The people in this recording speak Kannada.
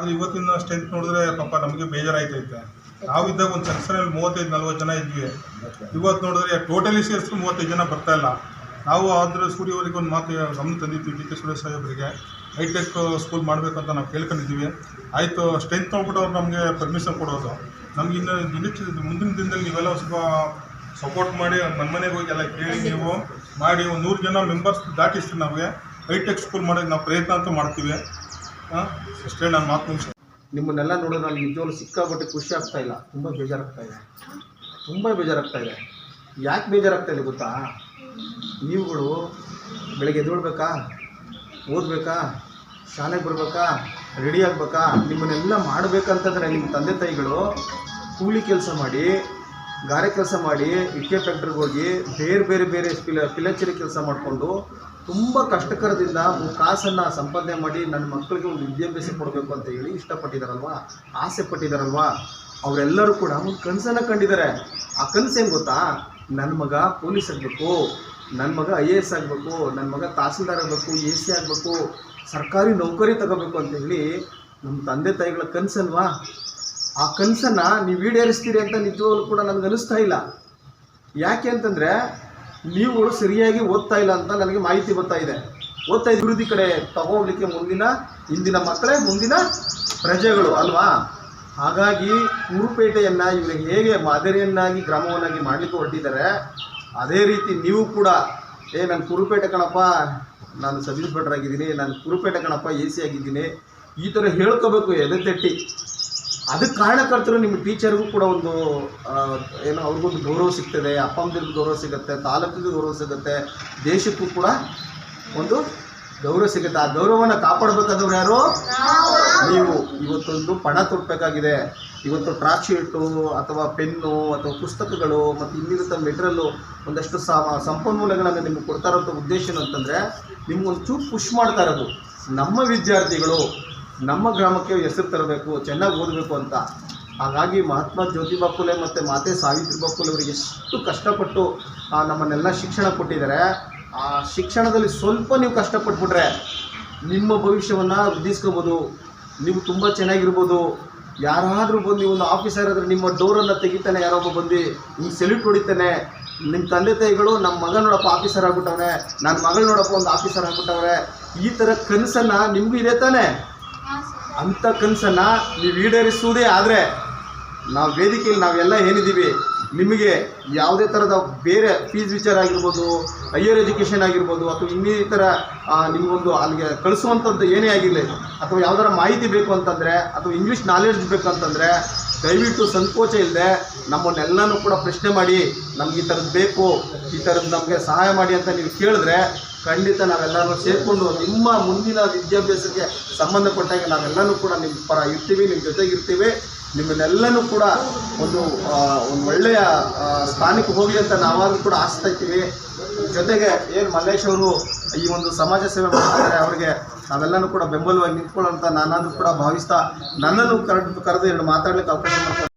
ಆದರೆ ಇವತ್ತಿನ ಸ್ಟ್ರೆಂತ್ ನೋಡಿದ್ರೆ ಪಾಪ ನಮಗೆ ಬೇಜಾರಾಯ್ತೈತೆ. ನಾವಿದ್ದಾಗ ಒಂದು ಸೆಕ್ಷನಲ್ಲಿ ಮೂವತ್ತೈದು ನಲ್ವತ್ತು ಜನ ಇದ್ವಿ. ಇವತ್ತು ನೋಡಿದ್ರೆ ಟೋಟಲಿ ಸೇರಿಸಿ ಮೂವತ್ತೈದು ಜನ ಬರ್ತಾ ಇಲ್ಲ. ನಾವು ಆದರೆ ಸೂರ್ಯವರಿಗೆ ಒಂದು ಮಾತು ಗಮನ ತಂದಿದ್ವಿ ಡಿ ಕೆ ಸುರೇಶ್ ಸಾಹೇಬರಿಗೆ ಹೈಟೆಕ್ ಸ್ಕೂಲ್ ಮಾಡಬೇಕಂತ ನಾವು ಕೇಳ್ಕೊಂಡಿದ್ದೀವಿ. ಆಯಿತು ಸ್ಟ್ರೆಂತ್ ನೋಡ್ಬಿಟ್ಟು ಅವ್ರು ನಮಗೆ ಪರ್ಮಿಷನ್ ಕೊಡೋದು. ನಮ್ಗೆ ಇನ್ನು ದಿನ ಮುಂದಿನ ದಿನದಲ್ಲಿ ನೀವೆಲ್ಲ ಸ್ವಲ್ಪ ಸಪೋರ್ಟ್ ಮಾಡಿ ನನ್ನ ಮನೆಗೆ ಹೋಗಿ ಎಲ್ಲ ಕೇಳಿ ನೀವು ಮಾಡಿ ಒಂದು ನೂರು ಜನ ಮೆಂಬರ್ಸ್ ದಾಟಿಸ್ತೀವಿ ನಮಗೆ ಹೈಟೆಕ್ ಸ್ಕೂಲ್ ಮಾಡೋಕ್ಕೆ ನಾವು ಪ್ರಯತ್ನ ಅಂತ ಮಾಡ್ತೀವಿ. ಹಾಂ? ಅಷ್ಟೇ ನಾನು ಮಾತು ನಿಮಿಷ ನಿಮ್ಮನ್ನೆಲ್ಲ ನೋಡೋದು ನನಗೆ ನಿಜವಾಗ್ಲೂ ಸಿಕ್ಕಾಪಟ್ಟೆ ಖುಷಿ ಆಗ್ತಾ ಇಲ್ಲ. ತುಂಬ ಬೇಜಾರಾಗ್ತಾ ಇದೆ. ತುಂಬ ಬೇಜಾರಾಗ್ತಾ ಇದೆ. ಯಾಕೆ ಬೇಜಾರಾಗ್ತಾ ಇದೆ ಗೊತ್ತಾ? ನೀವುಗಳು ಬೆಳಗ್ಗೆ ಎದ್ದೇಳ್ಬೇಕಾ? ಓದಬೇಕಾ? ಶಾಲೆಗೆ ಬರಬೇಕಾ? ರೆಡಿ ಆಗಬೇಕಾ? ನಿಮ್ಮನ್ನೆಲ್ಲ ಮಾಡಬೇಕಂತಂದರೆ ನಿಮ್ಮ ತಂದೆ ತಾಯಿಗಳು ಕೂಲಿ ಕೆಲಸ ಮಾಡಿ ಗಾರೆ ಕೆಲಸ ಮಾಡಿ ಇಟ್ಟಿಗೆ ಫ್ಯಾಕ್ಟ್ರಿಗೆ ಹೋಗಿ ಬೇರೆ ಬೇರೆ ಬೇರೆ ಪಿಲ ಪಿಲಚರಿ ಕೆಲಸ ಮಾಡಿಕೊಂಡು ತುಂಬ ಕಷ್ಟಕರದಿಂದ ಕಾಸನ್ನು ಸಂಪಾದನೆ ಮಾಡಿ ನನ್ನ ಮಕ್ಕಳಿಗೆ ಒಂದು ವಿದ್ಯಾಭ್ಯಾಸ ಕೊಡಬೇಕು ಅಂತ ಹೇಳಿ ಇಷ್ಟಪಟ್ಟಿದ್ದಾರಲ್ವಾ ಆಸೆ ಪಟ್ಟಿದ್ದಾರಲ್ವಾ ಅವರೆಲ್ಲರೂ ಕೂಡ ಒಂದು ಕನಸನ್ನು ಕಂಡಿದ್ದಾರೆ ಆ ಕನಸು ಏನು ಗೊತ್ತಾ? ನನ್ನ ಮಗ ಪೊಲೀಸ್ ಆಗಬೇಕು ನನ್ನ ಮಗ ಐ ಎ ಎಸ್ ಆಗಬೇಕು ನನ್ನ ಮಗ ತಹಸೀಲ್ದಾರ್ ಆಗಬೇಕು, ಎ ಸಿ ಆಗಬೇಕು, ಸರ್ಕಾರಿ ನೌಕರಿ ತಗೋಬೇಕು ಅಂತ ಹೇಳಿ ನಮ್ಮ ತಂದೆ ತಾಯಿಗಳ ಕನಸಲ್ವಾ? ಆ ಕನಸನ್ನು ನೀವು ಈಡೇರಿಸ್ತೀರಿ ಅಂತ ನಿಜವಾಗ್ಲೂ ಕೂಡ ನನಗೆ ಅನಿಸ್ತಾ ಇಲ್ಲ. ಯಾಕೆ ಅಂತಂದರೆ ನೀವುಗಳು ಸರಿಯಾಗಿ ಓದ್ತಾ ಇಲ್ಲ ಅಂತ ನನಗೆ ಮಾಹಿತಿ ಬರ್ತಾ ಇದೆ. ಓದ್ತಾ ಅಭಿವೃದ್ಧಿ ಕಡೆ ತಗೋಗ್ಲಿಕ್ಕೆ ಮುಂದಿನ ಇಂದಿನ ಮಕ್ಕಳೇ ಮುಂದಿನ ಪ್ರಜೆಗಳು, ಅಲ್ವಾ? ಹಾಗಾಗಿ ಕುರುಪೇಟೆಯನ್ನು ಇವರು ಹೇಗೆ ಮಾದರಿಯನ್ನಾಗಿ, ಗ್ರಾಮವನ್ನಾಗಿ ಮಾಡಲಿಕ್ಕೆ ಹೊರಟಿದ್ದಾರೆ, ಅದೇ ರೀತಿ ನೀವು ಕೂಡ, ಏ, ನಾನು ಕುರುಪೇಟೆ ಕಣಪ್ಪ, ನಾನು ಸಬ್ ಆಗಿದ್ದೀನಿ, ನಾನು ಕುರುಪೇಟೆ ಕಣಪ್ಪ, ಎ ಸಿ ಆಗಿದ್ದೀನಿ, ಈ ಥರ ಹೇಳ್ಕೋಬೇಕು ಎದೆ ತಟ್ಟಿ. ಅದಕ್ಕೆ ಕಾರಣಕರ್ತರು ನಿಮ್ಮ ಟೀಚರ್ಗೂ ಕೂಡ ಒಂದು ಏನು ಅವ್ರಿಗೊಂದು ಗೌರವ ಸಿಗ್ತದೆ ಅಪ್ಪ ಅಮ್ಮದಿಗೂ ಗೌರವ ಸಿಗುತ್ತೆ ತಾಲೂಕಿಗೂ ಗೌರವ ಸಿಗುತ್ತೆ ದೇಶಕ್ಕೂ ಕೂಡ ಒಂದು ಗೌರವ ಸಿಗುತ್ತೆ. ಆ ಗೌರವವನ್ನು ಕಾಪಾಡಬೇಕಾದವ್ರು ಯಾರು? ನೀವು. ಇವತ್ತೊಂದು ಪಣ ತೊಡಬೇಕಾಗಿದೆ ಇವತ್ತು ಟ್ರಾಕ್ ಶೀಟು ಅಥವಾ ಪೆನ್ನು ಅಥವಾ ಪುಸ್ತಕಗಳು ಮತ್ತು ಇನ್ನಿರುತ್ತ ಮೆಟ್ರಲ್ಲು ಒಂದಷ್ಟು ಸಾಮ ಸಂಪನ್ಮೂಲಗಳನ್ನು ನಿಮ್ಗೆ ಕೊಡ್ತಾ ಇರೋಂಥ ಉದ್ದೇಶ ಏನು ಅಂತಂದರೆ ನಿಮ್ಗೊಂದು ಚೂರು ಪುಷ್ ಮಾಡ್ತಾ ಇರೋದು. ನಮ್ಮ ವಿದ್ಯಾರ್ಥಿಗಳು ನಮ್ಮ ಗ್ರಾಮಕ್ಕೆ ಹೆಸರು ತರಬೇಕು, ಚೆನ್ನಾಗಿ ಓದಬೇಕು ಅಂತ. ಹಾಗಾಗಿ ಮಹಾತ್ಮ ಜ್ಯೋತಿಬಾ ಫುಲೆ ಮತ್ತು ಮಾತೆ ಸಾವಿತ್ರಿ ಫುಲೆ ಅವರಿಗೆ ಎಷ್ಟು ಕಷ್ಟಪಟ್ಟು ನಮ್ಮನ್ನೆಲ್ಲ ಶಿಕ್ಷಣ ಕೊಟ್ಟಿದ್ದಾರೆ. ಆ, ಶಿಕ್ಷಣದಲ್ಲಿ ಸ್ವಲ್ಪ ನೀವು ಕಷ್ಟಪಟ್ಬಿಟ್ರೆ ನಿಮ್ಮ ಭವಿಷ್ಯವನ್ನು ವೃದ್ಧಿಸ್ಕೋಬೋದು. ನೀವು ತುಂಬ ಚೆನ್ನಾಗಿರ್ಬೋದು. ಯಾರಾದರೂ ಬಂದು ಒಂದು ಆಫೀಸರ್ ಆದರೆ ನಿಮ್ಮ ಡೋರನ್ನು ತೆಗಿತಾನೆ, ಯಾರೊಬ್ಬ ಬಂದು ಈ ಸೆಲ್ಯೂಟ್ ಹೊಡಿತಾನೆ. ನಿಮ್ಮ ತಂದೆ ತಾಯಿಗಳು ನಮ್ಮ ಮಗ ನೋಡಪ್ಪ ಆಫೀಸರ್ ಆಗ್ಬಿಟ್ಟವ್ರೆ ನನ್ನ ಮಗಳು ನೋಡಪ್ಪ ಒಂದು ಆಫೀಸರ್ ಆಗ್ಬಿಟ್ಟವ್ರೆ. ಈ ಥರ ಕನಸನ್ನು ನಿಮಗೂ ಇದೆ ತಾನೇ. ಅಂಥ ಕನಸನ್ನು ನೀವು ಈಡೇರಿಸುವುದೇ ಆದರೆ ನಾವು ವೇದಿಕೆಯಲ್ಲಿ ನಾವೆಲ್ಲ ಏನಿದ್ದೀವಿ, ನಿಮಗೆ ಯಾವುದೇ ಥರದ ಬೇರೆ ಫೀಸ್ ವಿಚಾರ ಆಗಿರ್ಬೋದು ಹೈಯರ್ ಎಜುಕೇಷನ್ ಆಗಿರ್ಬೋದು, ಅಥವಾ ಇನ್ನಿತರ ನಿಮಗೊಂದು ಅಲ್ಲಿಗೆ ಕಳಿಸುವಂಥದ್ದು ಏನೇ ಆಗಿರಲಿ, ಅಥವಾ ಯಾವ್ದಾರ ಮಾಹಿತಿ ಬೇಕು ಅಂತಂದರೆ, ಅಥವಾ ಇಂಗ್ಲೀಷ್ ನಾಲೆಡ್ಜ್ ಬೇಕಂತಂದರೆ ದಯವಿಟ್ಟು ಸಂಕೋಚ ಇಲ್ಲದೆ ನಮ್ಮನ್ನೆಲ್ಲನೂ ಕೂಡ ಪ್ರಶ್ನೆ ಮಾಡಿ, ನಮ್ಗೆ ಈ ಥರದ್ದು ಬೇಕು, ಈ ಥರದ್ದು ನಮಗೆ ಸಹಾಯ ಮಾಡಿ ಅಂತ ನೀವು ಕೇಳಿದ್ರೆ ಖಂಡಿತ ನಾವೆಲ್ಲರೂ ಸೇರಿಕೊಂಡು ನಿಮ್ಮ ಮುಂದಿನ ವಿದ್ಯಾಭ್ಯಾಸಕ್ಕೆ ಸಂಬಂಧಪಟ್ಟಾಗ ನಾವೆಲ್ಲನೂ ಕೂಡ ನಿಮ್ಮ ಪರ ಇರ್ತೀವಿ, ನಿಮ್ಮ ಜೊತೆಗಿರ್ತೀವಿ ನಿಮ್ಮನ್ನೆಲ್ಲನೂ ಕೂಡ ಒಂದು ಒಂದು ಒಳ್ಳೆಯ ಸ್ಥಾನಕ್ಕೆ ಹೋಗಲಿ ಅಂತ ನಾವಾಗಲೂ ಕೂಡ ಆಸ್ತಾ ಇರ್ತೀವಿ. ಜೊತೆಗೆ ಏನು ಮಲ್ಲೇಶ್ ಅವರು ಈ ಒಂದು ಸಮಾಜ ಸೇವೆ ಮಾಡ್ತಾರೆ ಅವರಿಗೆ ನಾವೆಲ್ಲನೂ ಕೂಡ ಬೆಂಬಲವಾಗಿ ನಿಂತ್ಕೊಳ್ಳೋಂಥ ನಾನಾದರೂ ಕೂಡ ಭಾವಿಸ್ತಾ ನನ್ನನ್ನು ಕರೆದು ಕರೆದು ಎರಡು ಮಾತಾಡಲಿಕ್ಕೆ ಅವಕಾಶ ಮಾಡ್ತಾರೆ